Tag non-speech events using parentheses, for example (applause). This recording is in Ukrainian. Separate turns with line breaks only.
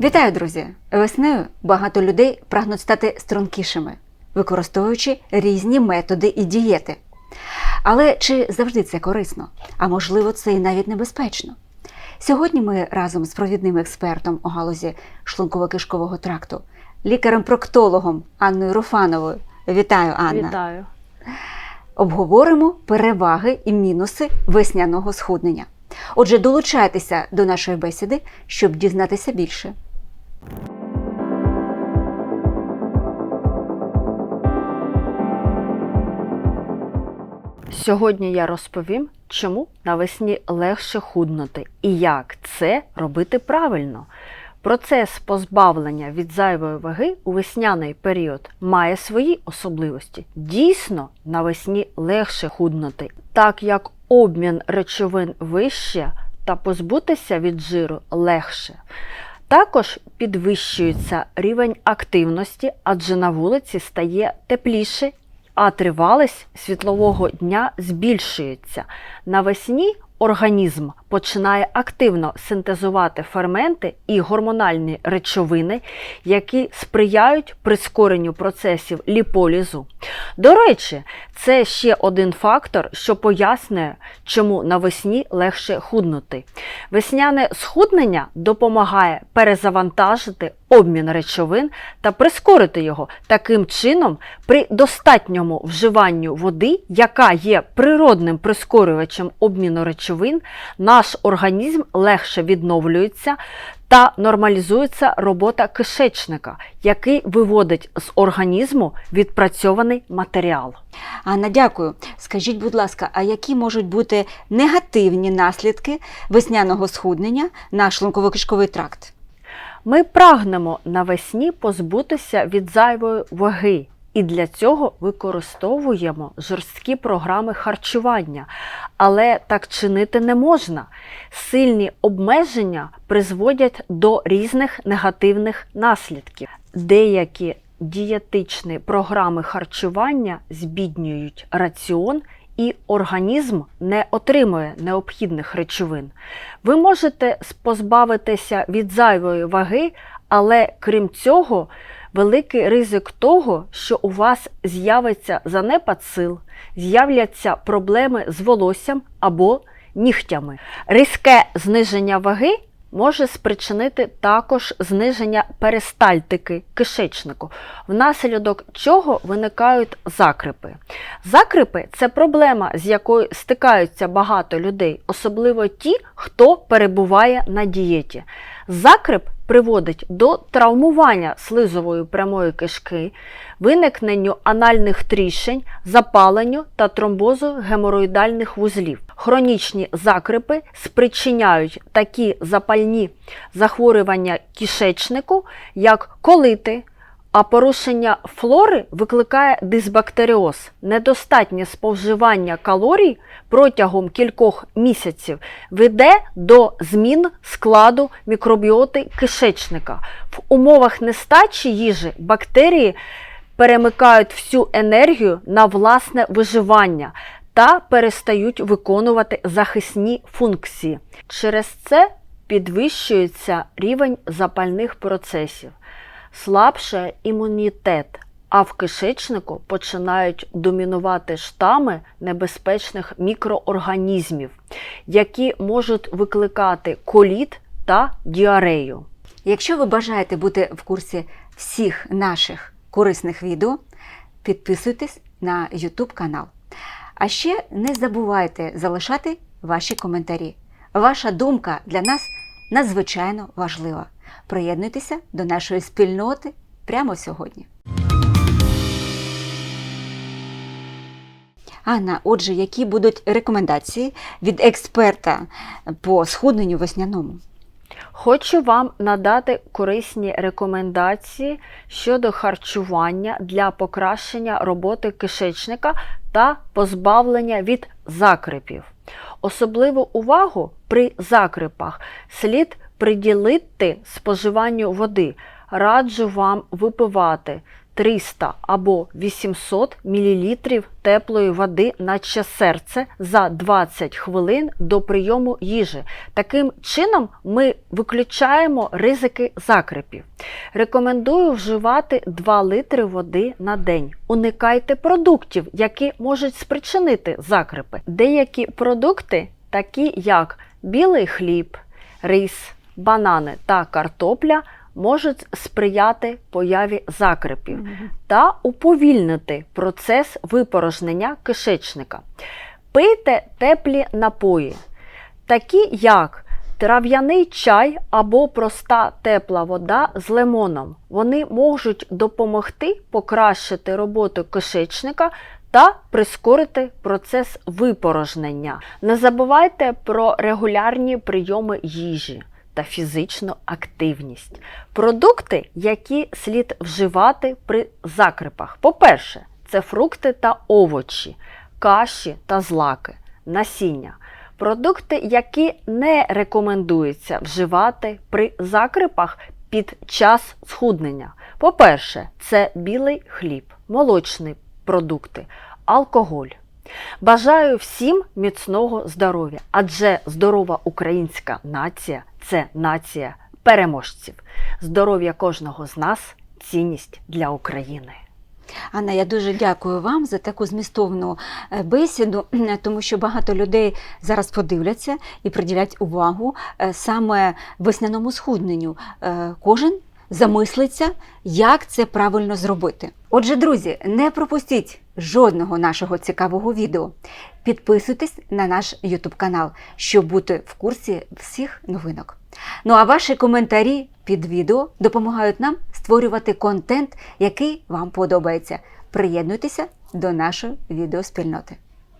Вітаю, друзі! Весною багато людей прагнуть стати стрункішими, використовуючи різні методи і дієти. Але чи завжди це корисно? А можливо, це і навіть небезпечно. Сьогодні ми разом з провідним експертом у галузі шлунково-кишкового тракту, лікарем-проктологом Анною Руфановою. Вітаю, Анна!
Вітаю.
Обговоримо переваги і мінуси весняного схуднення. Отже, долучайтеся до нашої бесіди, щоб дізнатися більше.
Сьогодні я розповім, чому навесні легше худнути і як це робити правильно. Процес позбавлення від зайвої ваги у весняний період має свої особливості. Дійсно, навесні легше худнути, так як обмін речовин вище та позбутися від жиру легше. Також підвищується рівень активності, адже на вулиці стає тепліше, а тривалість світлового дня збільшується. Навесні організм починає активно синтезувати ферменти і гормональні речовини, які сприяють прискоренню процесів ліполізу. До речі, це ще один фактор, що пояснює, чому навесні легше худнути. Весняне схуднення допомагає перезавантажити обмін речовин та прискорити його. Таким чином, при достатньому вживанню води, яка є природним прискорювачем обміну речовин, наш організм легше відновлюється та нормалізується робота кишечника, який виводить з організму відпрацьований матеріал.
Анна, дякую. Скажіть, будь ласка, а які можуть бути негативні наслідки весняного схуднення на шлунково-кишковий тракт?
Ми прагнемо навесні позбутися від зайвої ваги. І для цього використовуємо жорсткі програми харчування. Але так чинити не можна. Сильні обмеження призводять до різних негативних наслідків. Деякі дієтичні програми харчування збіднюють раціон і організм не отримує необхідних речовин. Ви можете позбавитися від зайвої ваги, але крім цього, великий ризик того, що у вас з'явиться занепад сил, з'являться проблеми з волоссям або нігтями. Різке зниження ваги може спричинити також зниження перистальтики кишечнику, внаслідок чого виникають закрипи. Закрипи це проблема, з якою стикаються багато людей, особливо ті, хто перебуває на дієті. Закрип приводить до травмування слизової прямої кишки, виникненню анальних тріщень, запаленню та тромбозу геморроїдальних вузлів. Хронічні закрипи спричиняють такі запальні захворювання кишечнику, як колити. А порушення флори викликає дисбактеріоз. Недостатнє споживання калорій протягом кількох місяців веде до змін складу мікробіоти кишечника. В умовах нестачі їжі бактерії перемикають всю енергію на власне виживання та перестають виконувати захисні функції. Через це підвищується рівень запальних процесів слабше імунітет, а в кишечнику починають домінувати штами небезпечних мікроорганізмів, які можуть викликати коліт та діарею.
Якщо ви бажаєте бути в курсі всіх наших корисних відео, підписуйтесь на YouTube канал. А ще не забувайте залишати ваші коментарі. Ваша думка для нас надзвичайно важлива. Приєднуйтеся до нашої спільноти прямо сьогодні. Анна, отже, які будуть рекомендації від експерта по схудненню весняному?
Хочу вам надати корисні рекомендації щодо харчування для покращення роботи кишечника та позбавлення від закрипів. Особливу увагу при закрипах слід приділити споживанню води. Раджу вам випивати 300 або 800 мл теплої води, наче серце, за 20 хвилин до прийому їжі. Таким чином ми виключаємо ризики закрепів. Рекомендую вживати 2 литри води на день. Уникайте продуктів, які можуть спричинити закрепи. Деякі продукти, такі як білий хліб, рис, банани та картопля, можуть сприяти появі закрепів та уповільнити процес випорожнення кишечника. Пийте теплі напої, такі як трав'яний чай або проста тепла вода з лимоном. Вони можуть допомогти покращити роботу кишечника та прискорити процес випорожнення. Не забувайте про регулярні прийоми їжі та фізичну активність. Продукти, які слід вживати при закрипах. По-перше, це фрукти та овочі, каші та злаки, насіння. Продукти, які не рекомендується вживати при закрипах під час схуднення. По-перше, це білий хліб, молочні продукти, алкоголь. Бажаю всім міцного здоров'я, адже здорова українська нація це нація переможців. Здоров'я кожного з нас цінність для України.
Анна, я дуже дякую вам за таку змістовну е, бесіду, (clears throat) тому що багато людей зараз подивляться і приділять увагу е, саме весняному схудненню. Е, Кожен замислиться, як це правильно зробити. Отже, друзі, не пропустіть жодного нашого цікавого відео. Підписуйтесь на наш YouTube канал, щоб бути в курсі всіх новинок. Ну а ваші коментарі під відео допомагають нам створювати контент, який вам подобається. Приєднуйтеся до нашої відеоспільноти.